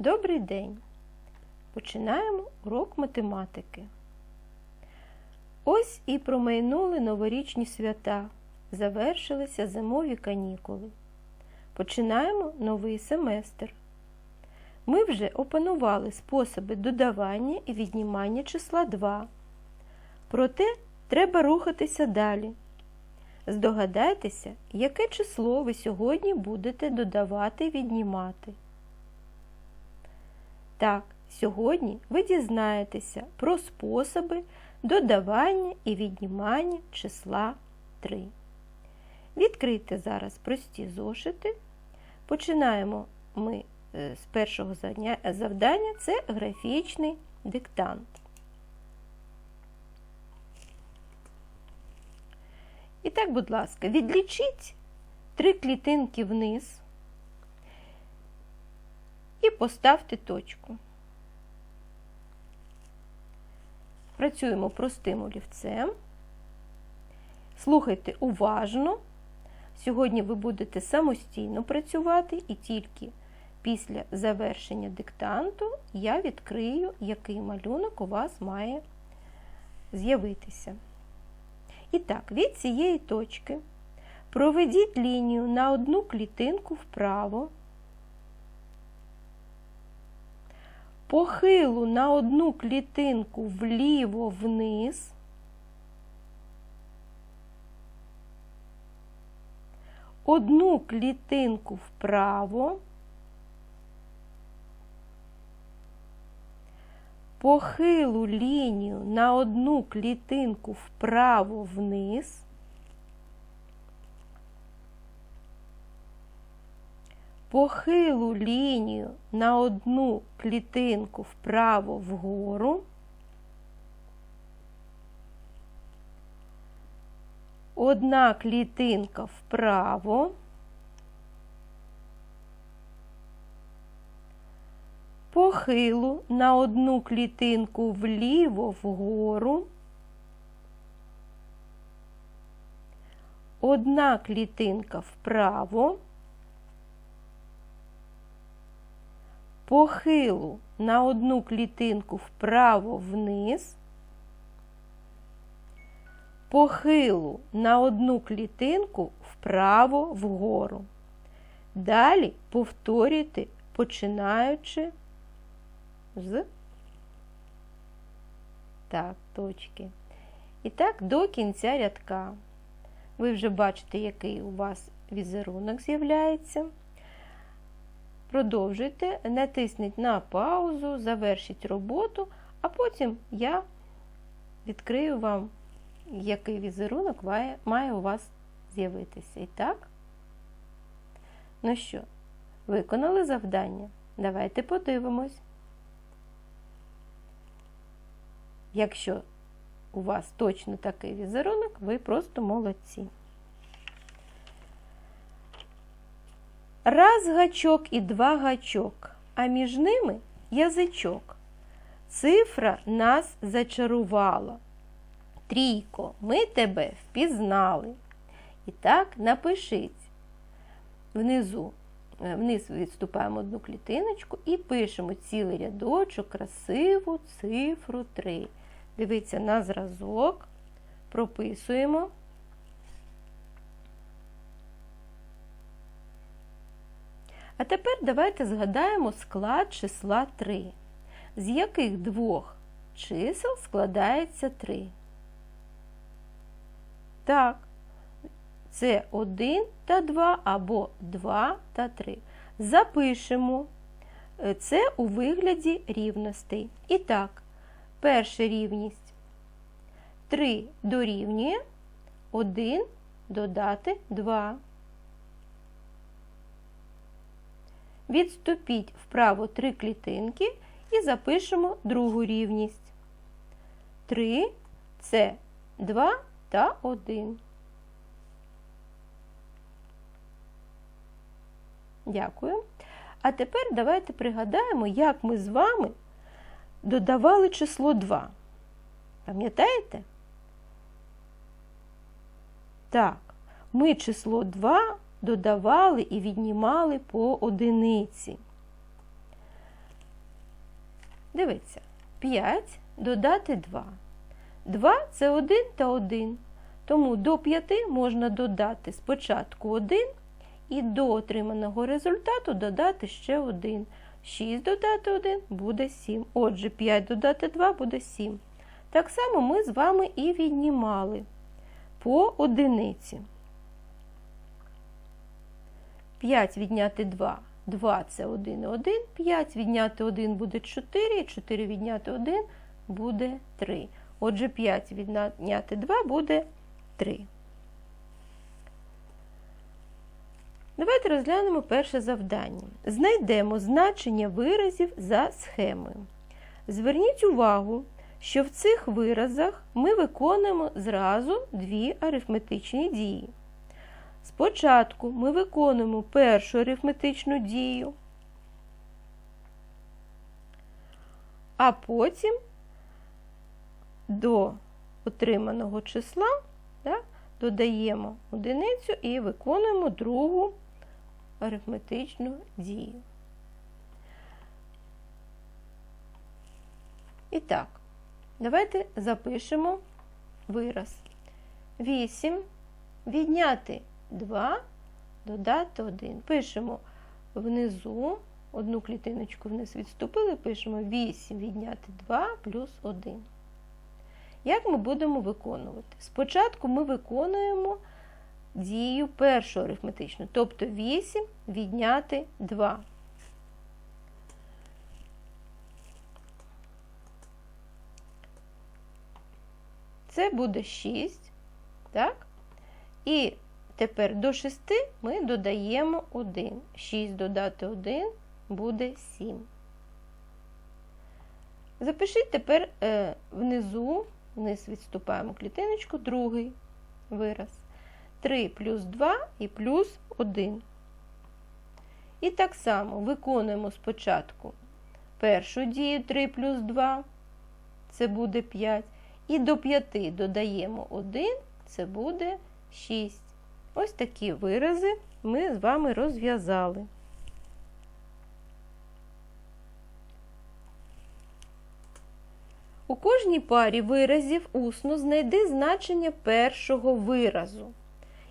Добрий день! Починаємо урок математики. Ось і промайнули новорічні свята, завершилися зимові канікули. Починаємо новий семестр. Ми вже опанували способи додавання і віднімання числа 2. Проте треба рухатися далі. Здогадайтеся, яке число ви сьогодні будете додавати і віднімати. Так, сьогодні ви дізнаєтеся про способи додавання і віднімання числа 3. Відкрийте зараз прості зошити. Починаємо ми е, з першого завдання це графічний диктант. І так, будь ласка, відлічіть три клітинки вниз і поставте точку. Працюємо простим олівцем. Слухайте уважно. Сьогодні ви будете самостійно працювати і тільки після завершення диктанту я відкрию, який малюнок у вас має з'явитися. І так, від цієї точки проведіть лінію на одну клітинку вправо, похилу на одну клітинку вліво вниз, одну клітинку вправо, похилу лінію на одну клітинку вправо вниз, похилу лінію на одну клітинку вправо вгору, одна клітинка вправо, похилу на одну клітинку вліво вгору, одна клітинка вправо, похилу на одну клітинку вправо вниз, похилу на одну клітинку вправо вгору. Далі повторюйте, починаючи з так, точки. І так до кінця рядка. Ви вже бачите, який у вас візерунок з'являється. Продовжуйте, натисніть на паузу, завершіть роботу, а потім я відкрию вам, який візерунок має у вас з'явитися. І так, ну що, виконали завдання? Давайте подивимось. Якщо у вас точно такий візерунок, ви просто молодці. Раз гачок і два гачок, а між ними язичок. Цифра нас зачарувала. Трійко, ми тебе впізнали. І так напишіть внизу, е, вниз відступаємо одну клітиночку і пишемо цілий рядочок, красиву цифру 3. Дивіться на зразок, прописуємо. А тепер давайте згадаємо склад числа 3. З яких двох чисел складається 3? Так, це 1 та 2 або 2 та 3. Запишемо е, це у вигляді рівностей. І так, перша рівність 3 дорівнює 1 додати 2. Відступіть вправо три клітинки і запишемо другу рівність. 3 це 2 та 1. Дякую. А тепер давайте пригадаємо, як ми з вами додавали число 2. Пам'ятаєте? Так, ми число 2 додавали і віднімали по одиниці. Дивіться, 5 додати 2. 2 це 1 та 1. Тому до 5 можна додати спочатку 1 і до отриманого результату додати ще 1. 6 додати 1 буде 7. Отже, 5 додати 2 буде 7. Так само ми з вами і віднімали по одиниці. 5 відняти 2. 2 це 1 і 1. 5 відняти 1 буде 4, і 4 відняти 1 буде 3. Отже, 5 відняти 2 буде 3. Давайте розглянемо перше завдання. Знайдемо значення виразів за схемою. Зверніть увагу, що в цих виразах ми виконуємо зразу дві арифметичні дії. Спочатку ми виконуємо першу арифметичну дію, а потім до отриманого числа да, додаємо одиницю і виконуємо другу арифметичну дію. І так, давайте запишемо вираз. 8 відняти 2, додати 1. Пишемо внизу, одну клітиночку вниз відступили, пишемо 8 відняти 2 плюс 1. Як ми будемо виконувати? Спочатку ми виконуємо дію першу арифметичну, тобто 8 відняти 2. Це буде 6, так? І тепер до 6 ми додаємо 1. 6 додати 1 буде 7. Запишіть тепер е, внизу, вниз відступаємо клітиночку, другий вираз. 3 плюс 2 і плюс 1. І так само виконуємо спочатку першу дію 3 плюс 2, це буде 5. І до 5 додаємо 1, це буде 6. Ось такі вирази ми з вами розв'язали. У кожній парі виразів усно знайди значення першого виразу.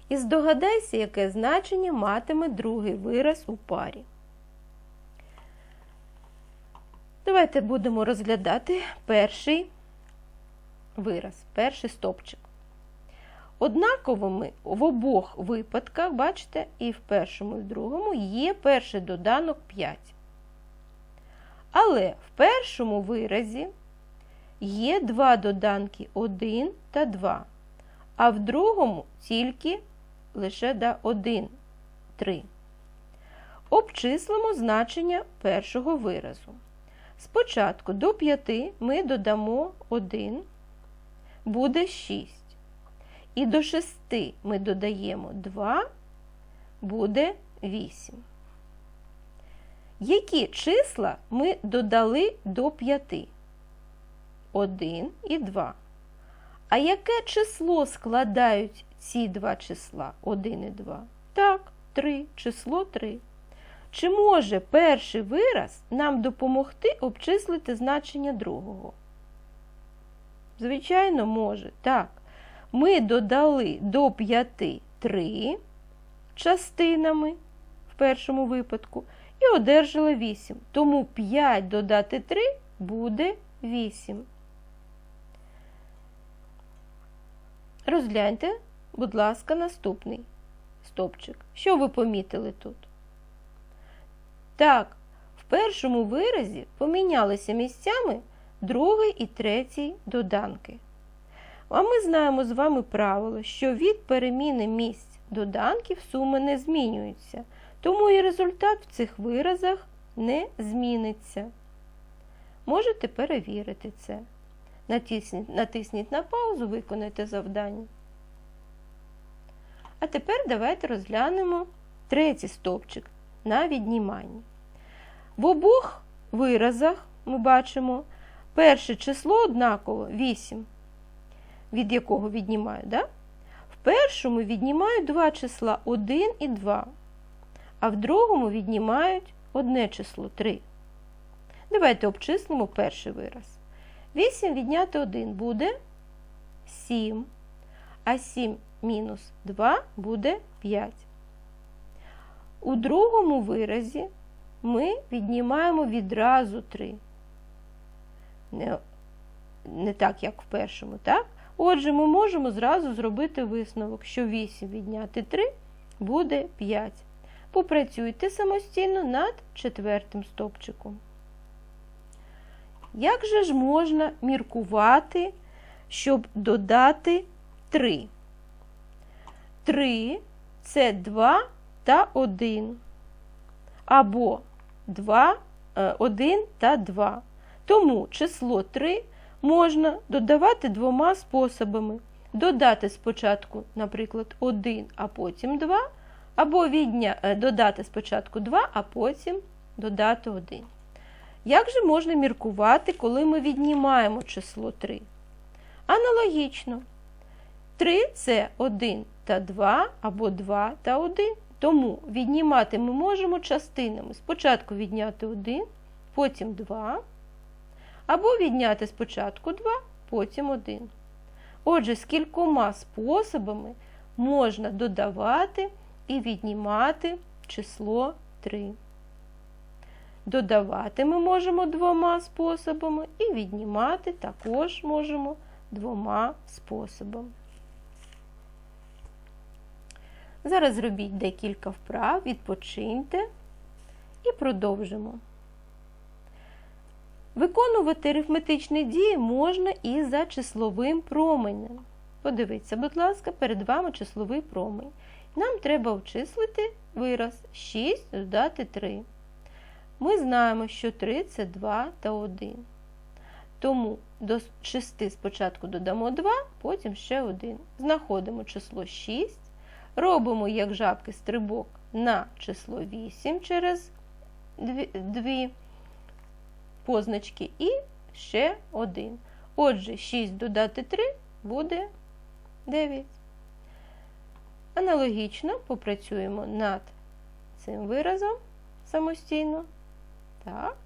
І здогадайся, яке значення матиме другий вираз у парі. Давайте будемо розглядати перший вираз, перший стопчик. Однаковими в обох випадках, бачите, і в першому, і в другому є перший доданок 5. Але в першому виразі є два доданки 1 та 2, а в другому тільки лише да, 1, 3. Обчислимо значення першого виразу. Спочатку до 5 ми додамо 1, буде 6. І до 6 ми додаємо 2, буде 8. Які числа ми додали до 5? 1 і 2. А яке число складають ці два числа 1 і 2? Так, 3, число 3. Чи може перший вираз нам допомогти обчислити значення другого? Звичайно, може. Так. Ми додали до 5 3 частинами в першому випадку і одержали 8. Тому 5 додати 3 буде 8. Розгляньте, будь ласка, наступний стопчик. Що ви помітили тут? Так, в першому виразі помінялися місцями другий і третій доданки. А ми знаємо з вами правило, що від переміни місць доданків суми не змінюються, тому і результат в цих виразах не зміниться. Можете перевірити це. Натисніть, натисніть на паузу, виконайте завдання. А тепер давайте розглянемо третій стовпчик на відніманні. В обох виразах ми бачимо перше число однаково 8, від якого віднімаю. Да? В першому віднімають два числа 1 і 2, а в другому віднімають одне число 3. Давайте обчислимо перший вираз. 8 відняти 1 буде 7, а 7 мінус 2 буде 5. У другому виразі ми віднімаємо відразу 3. Не, не так, як в першому, так? Отже, ми можемо зразу зробити висновок, що 8 відняти 3 буде 5. Попрацюйте самостійно над четвертим стопчиком. Як же ж можна міркувати, щоб додати 3? 3 це 2 та 1. Або 2, 1 та 2. Тому число 3 можна додавати двома способами. Додати спочатку, наприклад, 1, а потім 2, або відня... додати спочатку 2, а потім додати 1. Як же можна міркувати, коли ми віднімаємо число 3? Аналогічно. 3 це 1 та 2 або 2 та 1. Тому віднімати ми можемо частинами. Спочатку відняти 1, потім 2, або відняти спочатку 2, потім 1. Отже, з кількома способами можна додавати і віднімати число 3. Додавати ми можемо двома способами, і віднімати також можемо двома способами. Зараз зробіть декілька вправ, відпочиньте і продовжимо. Виконувати арифметичні дії можна і за числовим променем. Подивіться, будь ласка, перед вами числовий промень. Нам треба обчислити вираз 6 додати 3. Ми знаємо, що 3 це 2 та 1. Тому до 6 спочатку додамо 2, потім ще 1. Знаходимо число 6. Робимо, як жабки, стрибок на число 8 через 2 позначки і ще 1. Отже, 6 додати 3 буде 9. Аналогічно попрацюємо над цим виразом самостійно. Так.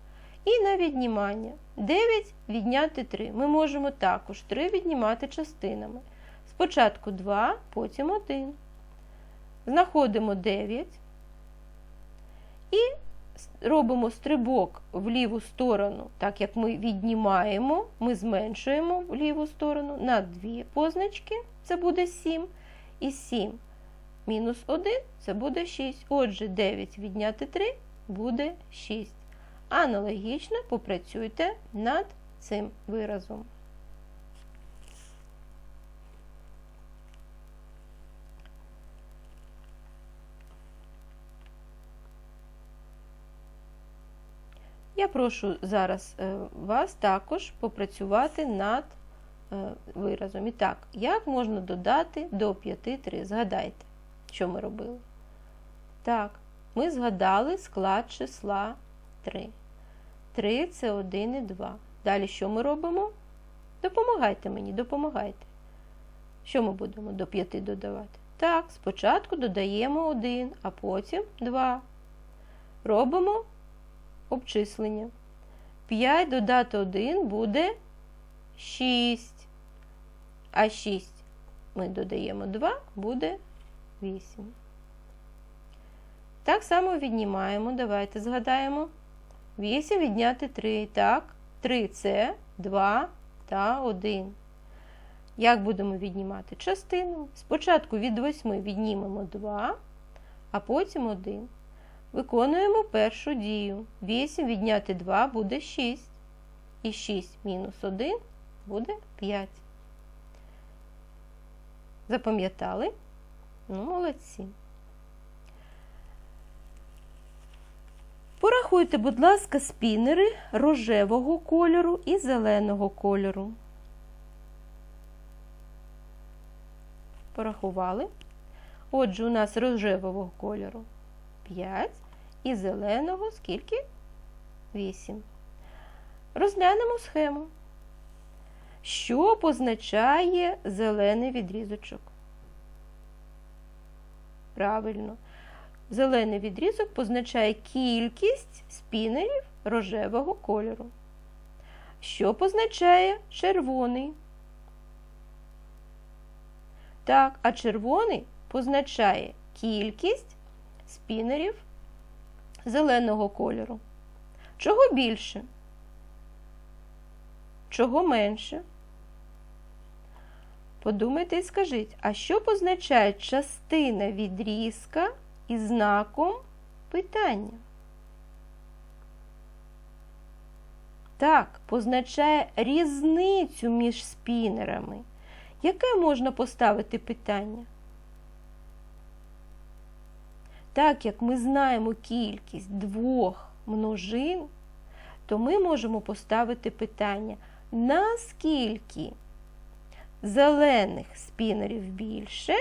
І на віднімання. 9 відняти 3. Ми можемо також 3 віднімати частинами. Спочатку 2, потім 1. Знаходимо 9 і робимо стрибок в ліву сторону, так як ми віднімаємо, ми зменшуємо в ліву сторону на 2 позначки, це буде 7. І 7 мінус 1 це буде 6. Отже, 9 відняти 3 буде 6. Аналогічно попрацюйте над цим виразом. Я прошу зараз е, вас також попрацювати над е, виразом. І так, як можна додати до 5 3? Згадайте, що ми робили. Так, ми згадали склад числа 3. 3 це 1 і 2. Далі що ми робимо? Допомагайте мені, допомагайте. Що ми будемо до 5 додавати? Так, спочатку додаємо 1, а потім 2. Робимо обчислення. 5 додати 1 буде 6. А 6 ми додаємо 2, буде 8. Так само віднімаємо. Давайте згадаємо. 8 відняти 3. Так, 3 це 2 та 1. Як будемо віднімати частину? Спочатку від 8 віднімемо 2, а потім 1. Виконуємо першу дію. 8 відняти 2 буде 6. І 6 мінус 1 буде 5. Запам'ятали? Ну, молодці. Порахуйте, будь ласка, спінери рожевого кольору і зеленого кольору. Порахували. Отже, у нас рожевого кольору 5 і зеленого скільки? 8. Розглянемо схему. Що позначає зелений відрізочок? Правильно. Зелений відрізок позначає кількість спінерів рожевого кольору. Що позначає червоний? Так, а червоний позначає кількість спінерів зеленого кольору. Чого більше? Чого менше? Подумайте і скажіть, а що позначає частина відрізка із знаком питання? Так, позначає різницю між спінерами. Яке можна поставити питання? Так як ми знаємо кількість двох множин, то ми можемо поставити питання, наскільки зелених спінерів більше,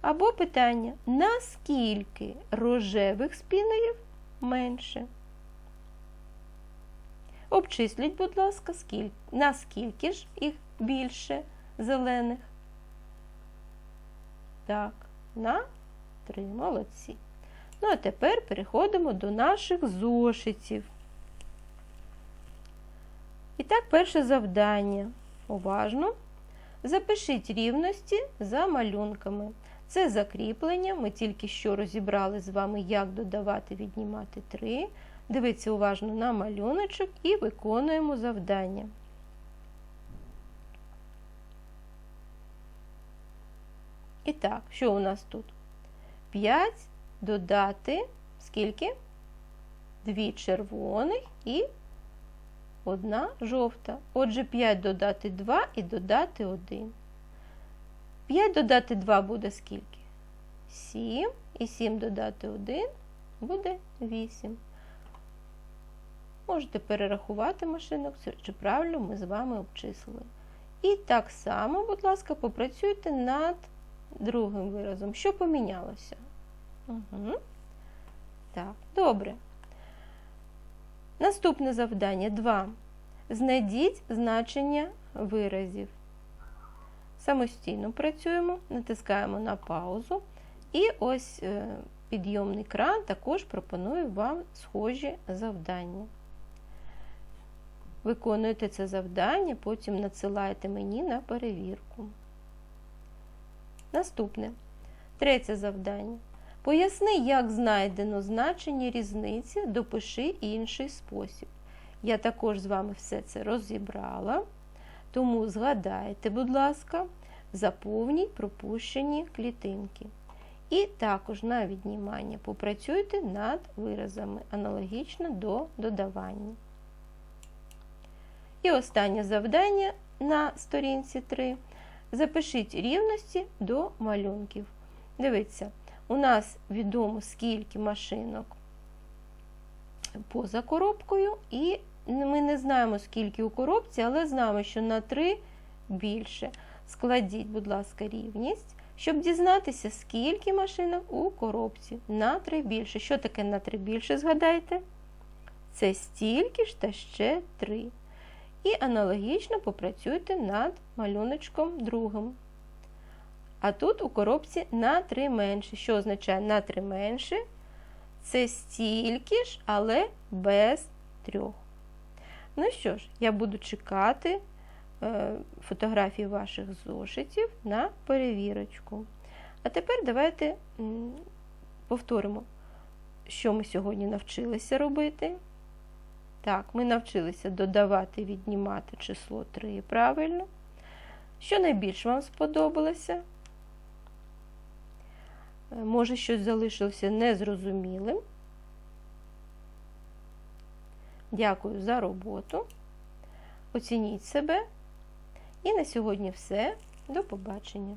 або питання, наскільки рожевих спінерів менше. Обчисліть, будь ласка, скільки, наскільки ж їх більше зелених? Так, на три. Молодці. Ну, а тепер переходимо до наших зошитів. І так, перше завдання. Уважно. Запишіть рівності за малюнками. Це закріплення. Ми тільки що розібрали з вами, як додавати, віднімати 3. Дивіться уважно на малюночок і виконуємо завдання. І так, що у нас тут? 5 додати скільки? Дві червоних і одна жовта. Отже, 5 додати 2 і додати 1. 5 додати 2 буде скільки? 7. І 7 додати 1 буде 8. Можете перерахувати машинок, чи правильно ми з вами обчислили. І так само, будь ласка, попрацюйте над другим виразом. Що помінялося? Угу. Так, добре. Наступне завдання 2. Знайдіть значення виразів. Самостійно працюємо, натискаємо на паузу. І ось е, підйомний кран також пропонує вам схожі завдання. Виконуєте це завдання, потім надсилаєте мені на перевірку. Наступне. Третє завдання. Поясни, як знайдено значення різниці, допиши інший спосіб. Я також з вами все це розібрала, тому згадайте, будь ласка, заповніть пропущені клітинки. І також на віднімання попрацюйте над виразами, аналогічно до додавання. І останнє завдання на сторінці 3. Запишіть рівності до малюнків. Дивіться, у нас відомо, скільки машинок поза коробкою, і ми не знаємо, скільки у коробці, але знаємо, що на 3 більше. Складіть, будь ласка, рівність, щоб дізнатися, скільки машинок у коробці. На 3 більше. Що таке на 3 більше, згадайте? Це стільки ж та ще 3. І аналогічно попрацюйте над малюночком другим. А тут у коробці на 3 менше. Що означає на 3 менше? Це стільки ж, але без трьох. Ну що ж, я буду чекати е, фотографії ваших зошитів на перевірочку. А тепер давайте повторимо, що ми сьогодні навчилися робити. Так, ми навчилися додавати, віднімати число 3 правильно. Що найбільше вам сподобалося? Е, Може, щось залишилося незрозумілим. Дякую за роботу. Оцініть себе. І на сьогодні все. До побачення!